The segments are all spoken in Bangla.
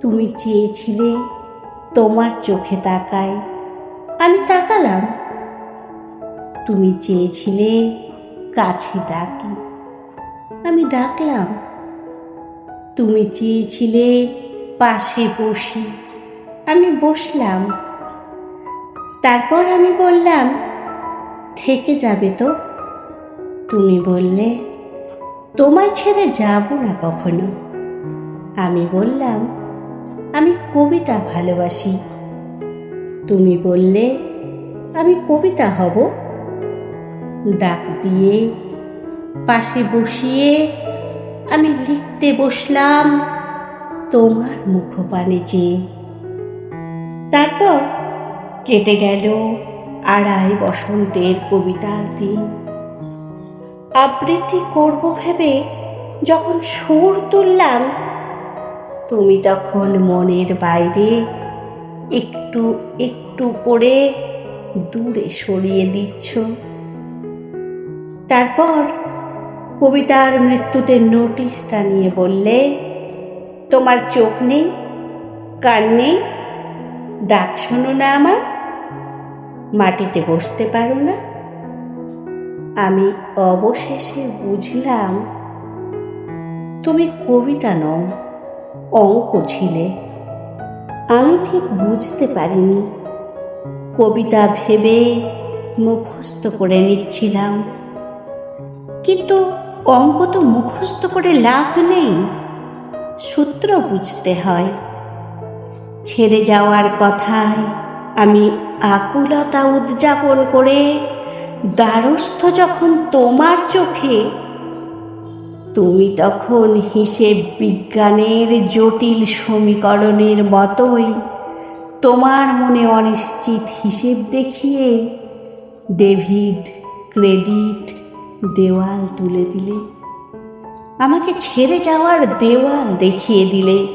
তুমি চেয়েছিলে তোমার চোখে তাকাই আমি তাকালাম। তুমি চেয়েছিলে কাছে ডাকি, আমি ডাকলাম। তুমি চেয়েছিলে পাশে বসি, আমি বসলাম। তারপর আমি বললাম, থেকে যাবে তো? তুমি বললে, তোমায় ছেড়ে যাব না কখনো। আমি বললাম আমি কবিতা ভালোবাসি। তুমি বললে, আমি কবিতা হব। ডাক দিয়ে পাশে বসিয়ে আমি লিখতে বসলাম তোমার মুখপানে চেয়ে তারপর কেটে গেল আড়াই বসন্তের কবিতার দিন। আবৃত্তি করব ভেবে যখন সুর তুললাম তুমি তখন মনের বাইরে একটু একটু করে দূরে সরিয়ে দিচ্ছ। তারপর কবিতার মৃত্যুতে নোটিশটা নিয়ে বললে, তোমার চোখ নেই, কান নেই, ডাক শোনো না আমার, মাটিতে বসতে পারো না। আমি অবশেষে বুঝলাম, তুমি কবিতা নও। অঙ্ক ছিলে। আমি ঠিক বুঝতে পারিনি। কবিতা ভেবে মুখস্থ করে নিচ্ছিলাম। কিন্তু অঙ্ক তো মুখস্থ করে লাভ নেই, সূত্র বুঝতে হয়। ছেড়ে যাওয়ার কথায় আমি আকুলতা উদযাপন করে দ্বারস্থ যখন তোমার চোখে তুমি তখন হিসেব বিজ্ঞানের জটিল সমীকরণের মতোই তোমার মনে অনিশ্চিত হিসেব দেখিয়ে ডেভিড ক্রেডিট দেওয়াল তুলে দিলে। আমাকে ছেড়ে যাওয়ার দেওয়াল দেখিয়ে দিলে।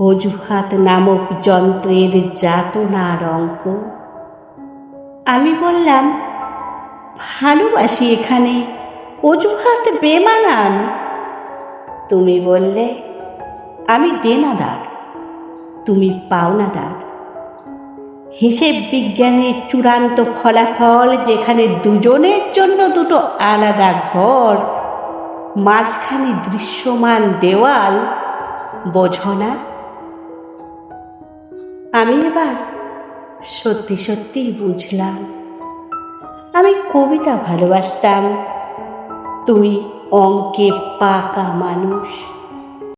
অজুহাত নামক যন্ত্রের যাতনার অঙ্ক। আমি বললাম, ভালোবাসি এখানে। অজুহাত বেমানান। তুমি বললে, আমি দেনাদার। তুমি পাওনাদার। হিসেব বিজ্ঞানের চূড়ান্ত ফলাফল যেখানে দুজনের জন্য দুটো আলাদা ঘর, মাঝখানে দৃশ্যমান দেওয়াল, বোঝো না। আমি এবার সত্যি সত্যিই বুঝলাম। আমি কবিতা ভালোবাসতাম। তুমি অঙ্কে পাকা মানুষ।